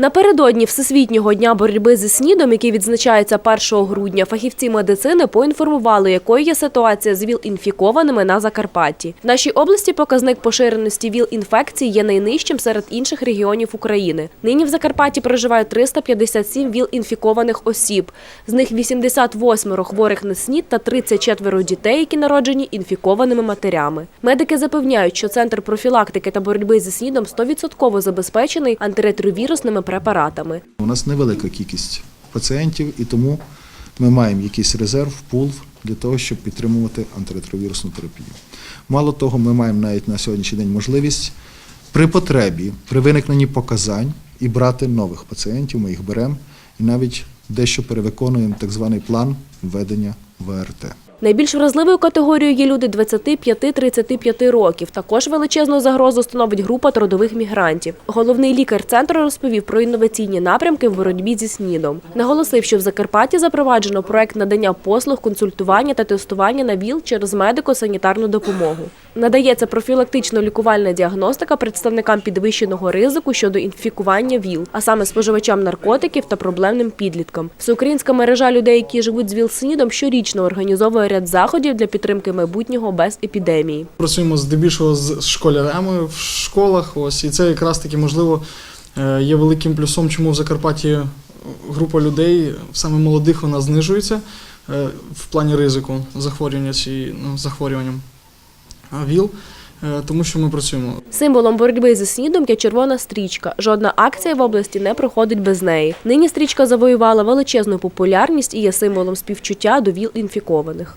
Напередодні Всесвітнього дня боротьби зі СНІДом, який відзначається 1 грудня, фахівці медицини поінформували, якою є ситуація з ВІЛ-інфікованими на Закарпатті. В нашій області показник поширеності ВІЛ-інфекцій є найнижчим серед інших регіонів України. Нині в Закарпатті проживає 357 ВІЛ-інфікованих осіб. З них 88 хворих на СНІД та 34 дітей, які народжені інфікованими матерями. Медики запевняють, що центр профілактики та боротьби зі СНІДом 100% забезпечений антиретровірусними препаратами. У нас невелика кількість пацієнтів, і тому ми маємо якийсь резерв, пул для того, щоб підтримувати антиретровірусну терапію. Мало того, ми маємо навіть на сьогоднішній день можливість при потребі, при виникненні показань і брати нових пацієнтів, ми їх беремо і навіть дещо перевиконуємо так званий план введення ВРТ. Найбільш вразливою категорією є люди 25-35 років. Також величезну загрозу становить група трудових мігрантів. Головний лікар центру розповів про інноваційні напрямки в боротьбі зі СНІДом. Наголосив, що в Закарпатті запроваджено проект надання послуг, консультування та тестування на ВІЛ через медико-санітарну допомогу. Надається профілактично-лікувальна діагностика представникам підвищеного ризику щодо інфікування ВІЛ, а саме споживачам наркотиків та проблемним підліткам. Всеукраїнська мережа людей, які живуть з ВІЛ-СНІДом, щорічно організовує ряд заходів для підтримки майбутнього без епідемії. Працюємо здебільшого з школярами в школах. Ось і це якраз таки можливо е, є великим плюсом, чому в Закарпатті група людей саме молодих вона знижується е, в плані ризику захворювання ці ну, захворюванням ВІЛ, е, тому що ми працюємо. Символом боротьби зі СНІДом є червона стрічка. Жодна акція в області не проходить без неї. Нині стрічка завоювала величезну популярність і є символом співчуття до ВІЛ-інфікованих.